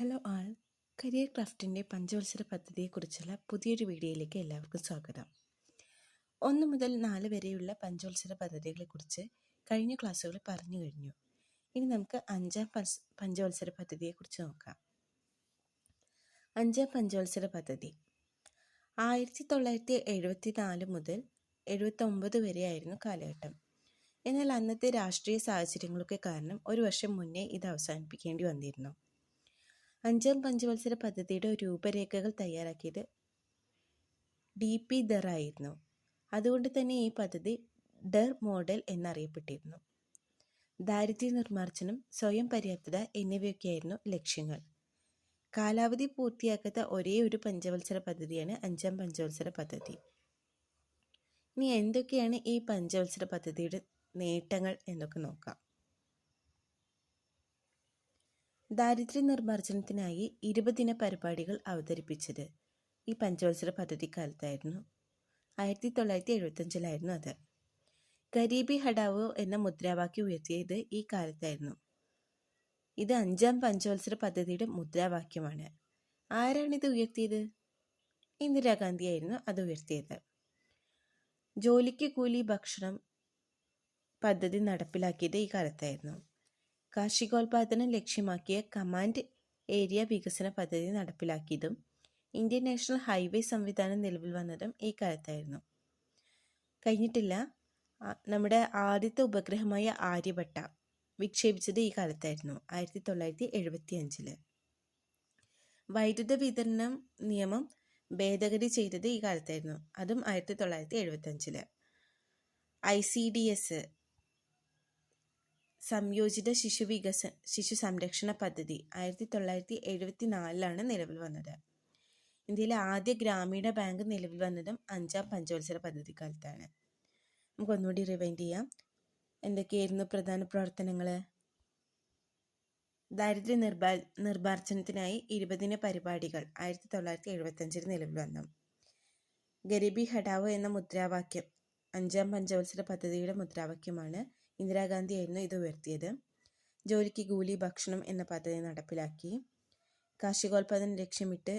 Hello ആൾ. Career ക്രാഫ്റ്റിന്റെ പഞ്ചവത്സര പദ്ധതിയെക്കുറിച്ചുള്ള പുതിയൊരു വീഡിയോയിലേക്ക് എല്ലാവർക്കും സ്വാഗതം. ഒന്ന് മുതൽ നാല് വരെയുള്ള പഞ്ചവത്സര പദ്ധതികളെക്കുറിച്ച് കഴിഞ്ഞ ക്ലാസ്സുകളിൽ പറഞ്ഞു കഴിഞ്ഞു. ഇനി നമുക്ക് അഞ്ചാം പഞ്ച പഞ്ചവത്സര പദ്ധതിയെക്കുറിച്ച് നോക്കാം. അഞ്ചാം പഞ്ചവത്സര പദ്ധതി. ആയിരത്തി തൊള്ളായിരത്തി എഴുപത്തി നാല് മുതൽ എഴുപത്തൊമ്പത് വരെയായിരുന്നു കാലഘട്ടം. എന്നാൽ അന്നത്തെ രാഷ്ട്രീയ സാഹചര്യങ്ങളൊക്കെ കാരണം ഒരു വർഷം മുന്നേ ഇത് അവസാനിപ്പിക്കേണ്ടി വന്നിരുന്നു. അഞ്ചാം പഞ്ചവത്സര പദ്ധതിയുടെ രൂപരേഖകൾ തയ്യാറാക്കിയത് ഡി പി ദർ ആയിരുന്നു. അതുകൊണ്ട് തന്നെ ഈ പദ്ധതി ഡർ മോഡൽ എന്നറിയപ്പെട്ടിരുന്നു. ദാരിദ്ര്യ നിർമ്മാർജനം സ്വയം പര്യാപ്തത എന്നിവയൊക്കെയായിരുന്നു ലക്ഷ്യങ്ങൾ. കാലാവധി പൂർത്തിയാക്കാത്ത ഒരേ ഒരു പഞ്ചവത്സര പദ്ധതിയാണ് അഞ്ചാം പഞ്ചവത്സര പദ്ധതി. ഇനി എന്തൊക്കെയാണ് ഈ പഞ്ചവത്സര പദ്ധതിയുടെ നേട്ടങ്ങൾ എന്നൊക്കെ നോക്കാം. ദാരിദ്ര്യ നിർമ്മാർജനത്തിനായി ഇരുപതിന പരിപാടികൾ അവതരിപ്പിച്ചത് ഈ പഞ്ചവത്സര പദ്ധതി കാലത്തായിരുന്നു ആയിരത്തി തൊള്ളായിരത്തി എഴുപത്തഞ്ചിലായിരുന്നു അത്. ഗരീബി ഹഡാവോ എന്ന മുദ്രാവാക്യം ഉയർത്തിയത് ഈ കാലത്തായിരുന്നു. ഇത് അഞ്ചാം പഞ്ചവത്സര പദ്ധതിയുടെ മുദ്രാവാക്യമാണ്. ആരാണിത് ഉയർത്തിയത്? ഇന്ദിരാഗാന്ധിയായിരുന്നു അത് ഉയർത്തിയത്. ജോലിക്ക് കൂലി ഭക്ഷണം പദ്ധതി നടപ്പിലാക്കിയത് ഈ കാലത്തായിരുന്നു. കാർഷികോൽപാദനം ലക്ഷ്യമാക്കിയ കമാൻഡ് ഏരിയ വികസന പദ്ധതി നടപ്പിലാക്കിയതും ഇന്ത്യൻ നാഷണൽ ഹൈവേ സംവിധാനം നിലവിൽ വന്നതും ഈ കാലത്തായിരുന്നു. കഴിഞ്ഞിട്ടില്ല. നമ്മുടെ ആദ്യത്തെ ഉപഗ്രഹമായ ആര്യഭട്ട വിക്ഷേപിച്ചത് ഈ കാലത്തായിരുന്നു ആയിരത്തി തൊള്ളായിരത്തി എഴുപത്തി അഞ്ചിൽ വൈദ്യുത വിതരണം നിയമം ഭേദഗതി ചെയ്തത് ഈ കാലത്തായിരുന്നു അതും ആയിരത്തി തൊള്ളായിരത്തി എഴുപത്തി അഞ്ചിൽ ഐ സി ഡി എസ് സംയോജിത ശിശു വികസ ശിശു സംരക്ഷണ പദ്ധതി ആയിരത്തി തൊള്ളായിരത്തി എഴുപത്തി നാലിലാണ് നിലവിൽ വന്നത്. ഇന്ത്യയിലെ ആദ്യ ഗ്രാമീണ ബാങ്ക് നിലവിൽ വന്നതും അഞ്ചാം പഞ്ചവത്സര പദ്ധതി കാലത്താണ് നമുക്ക് ഒന്നുകൂടി റിവൈൻഡ് ചെയ്യാം. എന്തൊക്കെയായിരുന്നു പ്രധാന പ്രവർത്തനങ്ങൾ ദാരിദ്ര്യ നിർബാ നിർമ്മാർജനത്തിനായി ഇരുപതിന പരിപാടികൾ ആയിരത്തി തൊള്ളായിരത്തി എഴുപത്തഞ്ചിൽ നിലവിൽ വന്നു. ഗരീബി ഹഡാവോ എന്ന മുദ്രാവാക്യം അഞ്ചാം പഞ്ചവത്സര പദ്ധതിയുടെ മുദ്രാവാക്യമാണ് ഇന്ദിരാഗാന്ധിയായിരുന്നു ഇത് ഉയർത്തിയത്. ജോലിക്ക് കൂലി ഭക്ഷണം എന്ന പദ്ധതി നടപ്പിലാക്കി. കാർഷികോൽപാദനം ലക്ഷ്യമിട്ട്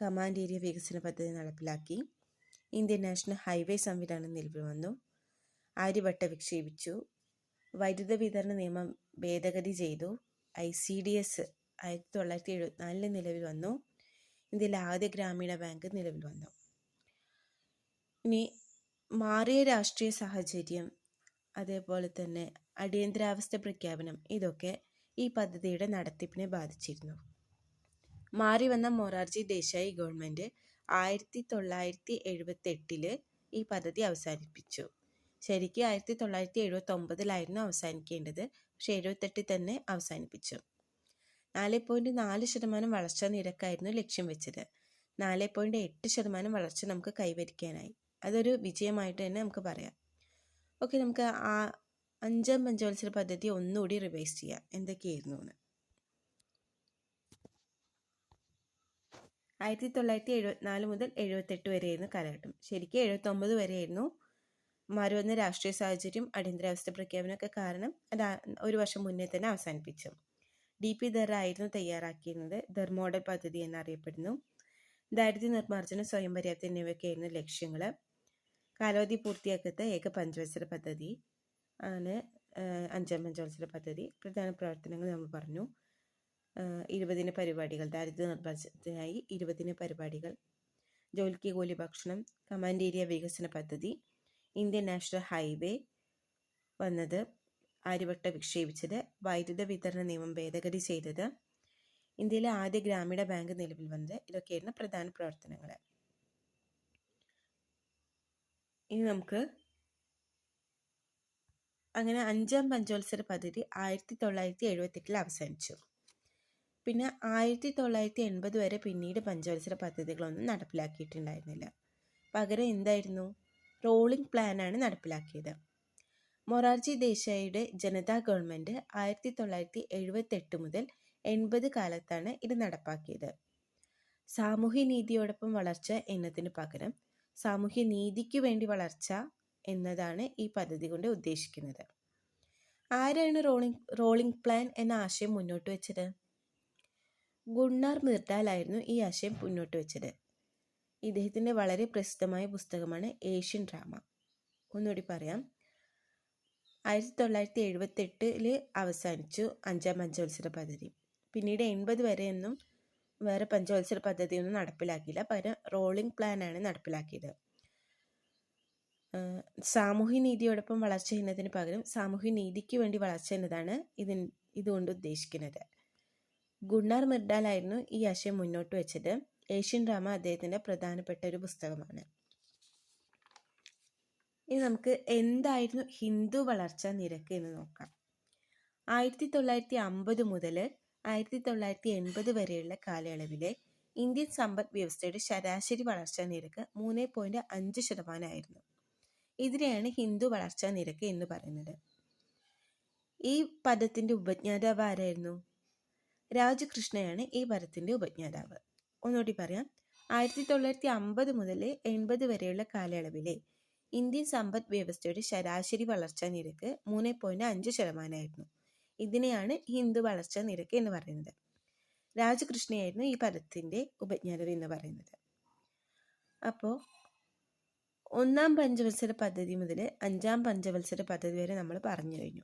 കമാൻഡ് ഏരിയ വികസന പദ്ധതി നടപ്പിലാക്കി. ഇന്ത്യൻ നാഷണൽ ഹൈവേ സംവിധാനം നിലവിൽ വന്നു. ആര്യഭട്ട വിക്ഷേപിച്ചു. വൈദ്യുത വിതരണ നിയമം ഭേദഗതി ചെയ്തു. ഐ സി ഡി എസ് ആയിരത്തി തൊള്ളായിരത്തി എഴുപത്തിനാലിൽ നിലവിൽ വന്നു. ഇന്ത്യയിലെ ആദ്യ ഗ്രാമീണ ബാങ്ക് നിലവിൽ വന്നു. ഇനി മാറിയ രാഷ്ട്രീയ സാഹചര്യം അതേപോലെ തന്നെ അടിയന്തരാവസ്ഥ പ്രഖ്യാപനം ഇതൊക്കെ ഈ പദ്ധതിയുടെ നടത്തിപ്പിനെ ബാധിച്ചിരുന്നു. മാറി വന്ന മൊറാർജി ദേശായി ഗവൺമെന്റ് ആയിരത്തി തൊള്ളായിരത്തി എഴുപത്തി എട്ടിൽ ഈ പദ്ധതി അവസാനിപ്പിച്ചു. ശരിക്കും ആയിരത്തി തൊള്ളായിരത്തി എഴുപത്തി ഒമ്പതിലായിരുന്നു അവസാനിക്കേണ്ടത്. പക്ഷെ എഴുപത്തെട്ടിൽ തന്നെ അവസാനിപ്പിച്ചു. നാല് പോയിന്റ് നാല് ശതമാനം വളർച്ചാ നിരക്കായിരുന്നു ലക്ഷ്യം വെച്ചത്. നാല് പോയിന്റ് എട്ട് ശതമാനം വളർച്ച നമുക്ക് കൈവരിക്കാനായി. അതൊരു വിജയമായിട്ട് തന്നെ നമുക്ക് പറയാം. ഓക്കെ നമുക്ക് ആ അഞ്ചാം പഞ്ചവത്സര പദ്ധതി ഒന്നുകൂടി റിവൈസ് ചെയ്യാം. എന്തൊക്കെയായിരുന്നു എന്ന്. ആയിരത്തി തൊള്ളായിരത്തി എഴുപത്തിനാല് മുതൽ എഴുപത്തെട്ട് വരെയായിരുന്നു കാലഘട്ടം. ശരിക്കും എഴുപത്തൊമ്പത് വരെയായിരുന്നു. മാറി വന്ന രാഷ്ട്രീയ സാഹചര്യം അടിയന്തരാവസ്ഥ പ്രഖ്യാപനമൊക്കെ കാരണം അത് ഒരു വർഷം മുന്നേ തന്നെ അവസാനിപ്പിച്ചു. ഡി പി ദർ ആയിരുന്നു തയ്യാറാക്കിയിരുന്നത്. ദർ മോഡൽ പദ്ധതി എന്നറിയപ്പെടുന്നു. ദാരിദ്ര്യ നിർമ്മാർജനം സ്വയം പര്യാപ്തി എന്നിവയൊക്കെയായിരുന്നു ലക്ഷ്യങ്ങൾ കാലാവധി പൂർത്തിയാക്കാത്ത ഏക പഞ്ചവത്സര പദ്ധതി. ആണ് അഞ്ചാം പഞ്ചവത്സര പദ്ധതി. പ്രധാന പ്രവർത്തനങ്ങൾ നമ്മൾ പറഞ്ഞു. ഇരുപതിന പരിപാടികൾ ദാരിദ്ര്യ നിർമ്മാർജനത്തിനായി ഇരുപതിന പരിപാടികൾ. ജോലിക്ക് കൂലി ഭക്ഷണം കമാൻഡ് ഏരിയ വികസന പദ്ധതി ഇന്ത്യൻ നാഷണൽ ഹൈവേ വന്നത് ആര്യവട്ട വിക്ഷേപിച്ചത് വൈദ്യുത വിതരണ നിയമം ഭേദഗതി ചെയ്തത് ഇന്ത്യയിലെ ആദ്യ ഗ്രാമീണ ബാങ്ക് നിലവിൽ വന്നത്. ഇതൊക്കെയായിരുന്നു പ്രധാന പ്രവർത്തനങ്ങൾ. ഇനി നമുക്ക് അങ്ങനെ അഞ്ചാം പഞ്ചവത്സര പദ്ധതി ആയിരത്തി തൊള്ളായിരത്തി എഴുപത്തെട്ടിൽ അവസാനിച്ചു. പിന്നെ ആയിരത്തി തൊള്ളായിരത്തി എൺപത് വരെ പിന്നീട് പഞ്ചവത്സര പദ്ധതികളൊന്നും നടപ്പിലാക്കിയിട്ടുണ്ടായിരുന്നില്ല. പകരം എന്തായിരുന്നു? റോളിംഗ് പ്ലാനാണ് നടപ്പിലാക്കിയത്. മൊറാർജി ദേശായിയുടെ ജനതാ ഗവൺമെന്റ് ആയിരത്തി തൊള്ളായിരത്തി എഴുപത്തെട്ട് മുതൽ എൺപത് കാലത്താണ് ഇത് നടപ്പാക്കിയത്. സാമൂഹ്യ നീതിയോടൊപ്പം വളർച്ച എന്നതിന് പകരം സാമൂഹ്യ നീതിക്ക് വേണ്ടി വളർച്ച എന്നതാണ് ഈ പദ്ധതി കൊണ്ട് ഉദ്ദേശിക്കുന്നത്. ആരാണ് റോളിംഗ് റോളിംഗ് പ്ലാൻ എന്ന ആശയം മുന്നോട്ട് വെച്ചത്? ഗുണ്ണാർ മിർദാലായിരുന്നു ഈ ആശയം മുന്നോട്ട് വെച്ചത്. ഇദ്ദേഹത്തിന്റെ വളരെ പ്രസിദ്ധമായ പുസ്തകമാണ് ഏഷ്യൻ ഡ്രാമ. ഒന്നുകൂടി പറയാം. ആയിരത്തി തൊള്ളായിരത്തി എഴുപത്തെട്ടിൽ അവസാനിച്ചു അഞ്ചാം പഞ്ചവത്സര പദ്ധതി. പിന്നീട് എൺപത് വരെയൊന്നും വേറെ പഞ്ചവത്സര പദ്ധതിയൊന്നും നടപ്പിലാക്കിയില്ല. പകരം റോളിംഗ് പ്ലാനാണ് നടപ്പിലാക്കിയത്. സാമൂഹ്യ നീതിയോടൊപ്പം വളർച്ച എന്നതിന് പകരം സാമൂഹ്യ നീതിക്ക് വേണ്ടി വളർച്ച എന്നതാണ് ഇതിൻ ഇതുകൊണ്ട് ഉദ്ദേശിക്കുന്നത്. ഗുണ്ണാർ മിർഡാലായിരുന്നു ഈ ആശയം മുന്നോട്ട് വെച്ചത്. ഏഷ്യൻ ഡ്രാമ അദ്ദേഹത്തിന്റെ പ്രധാനപ്പെട്ട ഒരു പുസ്തകമാണ്. ഇനി നമുക്ക് എന്തായിരുന്നു ഹിന്ദു വളർച്ചാ നിരക്ക് എന്ന് നോക്കാം. ആയിരത്തി തൊള്ളായിരത്തി അമ്പത് മുതൽ ആയിരത്തി തൊള്ളായിരത്തി എൺപത് വരെയുള്ള കാലയളവിലെ ഇന്ത്യൻ സമ്പദ് വ്യവസ്ഥയുടെ ശരാശരി വളർച്ചാ നിരക്ക് മൂന്ന് പോയിന്റ് അഞ്ച് ശതമാനമായിരുന്നു. ഇതിനെയാണ് ഹിന്ദു വളർച്ചാ നിരക്ക് എന്ന് പറയുന്നത്. ഈ പദത്തിന്റെ ഉപജ്ഞാതാവ് ആരായിരുന്നു? രാജകൃഷ്ണയാണ് ഈ പദത്തിന്റെ ഉപജ്ഞാതാവ്. ഒന്നുകൂടി പറയാം. ആയിരത്തി തൊള്ളായിരത്തി അമ്പത് മുതൽ എൺപത് വരെയുള്ള കാലയളവിലെ ഇന്ത്യൻ സമ്പദ് വ്യവസ്ഥയുടെ ശരാശരി വളർച്ചാ നിരക്ക് മൂന്ന് പോയിന്റ് അഞ്ച് ശതമാനമായിരുന്നു. ഇതിനെയാണ് ഹിന്ദു വളർച്ചാ നിരക്ക് എന്ന് പറയുന്നത്. രാജകൃഷ്ണയായിരുന്നു ഈ പദത്തിന്റെ ഉപജ്ഞാതാവ് എന്ന് പറയുന്നത്. അപ്പോൾ ഒന്നാം പഞ്ചവത്സര പദ്ധതി മുതൽ അഞ്ചാം പഞ്ചവത്സര പദ്ധതി വരെ നമ്മൾ പറഞ്ഞു കഴിഞ്ഞു.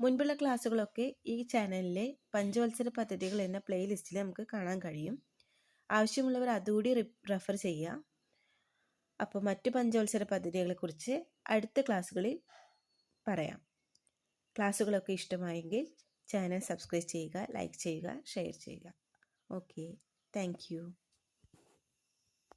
മുൻപുള്ള ക്ലാസ്സുകളൊക്കെ ഈ ചാനലിലെ പഞ്ചവത്സര പദ്ധതികൾ എന്ന പ്ലേലിസ്റ്റിൽ നമുക്ക് കാണാൻ കഴിയും. ആവശ്യമുള്ളവർ അതുകൂടി റെഫർ ചെയ്യുക. അപ്പോൾ മറ്റു പഞ്ചവത്സര പദ്ധതികളെക്കുറിച്ച് അടുത്ത ക്ലാസ്സുകളിൽ പറയാം. ക്ലാസ്സുകളൊക്കെ ഇഷ്ടമായെങ്കിൽ ചാനൽ സബ്സ്ക്രൈബ് ചെയ്യുക ലൈക്ക് ചെയ്യുക ഷെയർ ചെയ്യുക. ഓക്കെ. താങ്ക്